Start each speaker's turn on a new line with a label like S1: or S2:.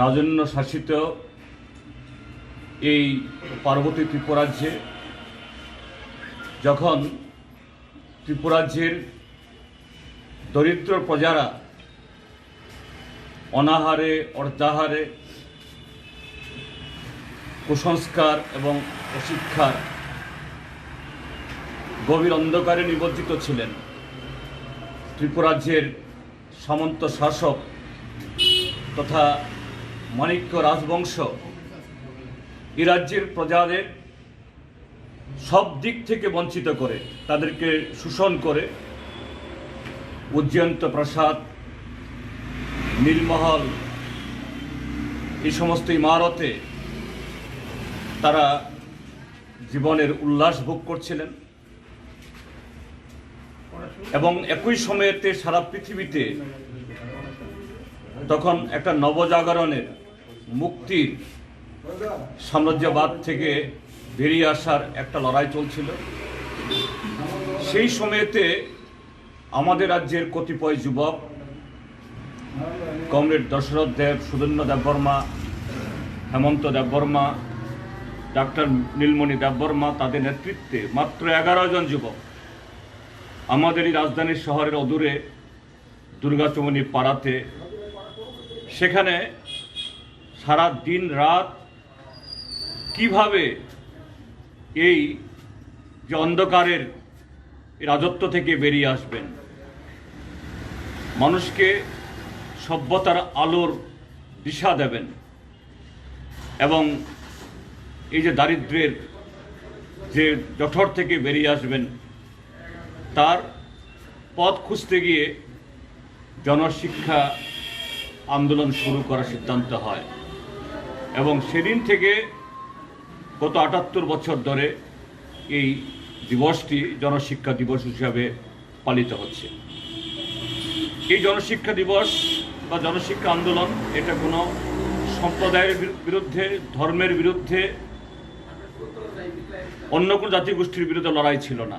S1: রাজন্য শাসিত এই পার্বতী ত্রিপুরাজ্যে, যখন ত্রিপুরাজ্যের দরিদ্র প্রজারা অনাহারে, অর্ধাহারে কুসংস্কার এবং অশিক্ষার গভীর অন্ধকারে নিবজ্জিত ছিলেন, ত্রিপুরাজ্যের সামন্ত শাসক তথা মাণিক্য রাজবংশ এই রাজ্যের প্রজাদের সব দিক থেকে বঞ্চিত করে, তাদেরকে শোষণ করে উজ্জয়ন্ত প্রাসাদ, নীলমহল, এই সমস্ত ইমারতে তারা জীবনের উল্লাস ভোগ করছিলেন। এবং একই সময়েতে সারা পৃথিবীতে তখন একটা নবজাগরণের মুক্তির সাম্রাজ্যবাদ থেকে বেরিয়ে আসার একটা লড়াই চলছিল। সেই সময়েতে আমাদের রাজ্যের কতিপয় যুবক, কমরেড দশরথ দেব সুদন্য দেববর্মা হেমন্ত দেববর্মা ডাক্তার নীলমণি দেববর্মা তাদের নেতৃত্বে মাত্র এগারো জন যুবক আমাদের এই রাজধানী শহরের অদূরে দুর্গাচমনি পাড়াতে। সেখানে সারা দিন রাত কীভাবে এই যে অন্ধকারের রাজত্ব থেকে বেরিয়ে আসবেন? মানুষকে সভ্যতার আলোর দিশা দেবেন এবং এই যে দারিদ্র্যের যে জঠর থেকে বেরিয়ে আসবেন, তার পথ খুঁজতে গিয়ে জনশিক্ষা আন্দোলন শুরু করার সিদ্ধান্ত হয়। এবং সেদিন থেকে গত আটাত্তর বছর ধরে এই দিবসটি জনশিক্ষা দিবস হিসাবে পালিত হচ্ছে। এই জনশিক্ষা দিবস বা জনশিক্ষা আন্দোলন এটা কোনো সম্প্রদায়ের বিরুদ্ধে, ধর্মের বিরুদ্ধে, অন্য কোনো জাতিগোষ্ঠীর বিরুদ্ধে লড়াই ছিল না।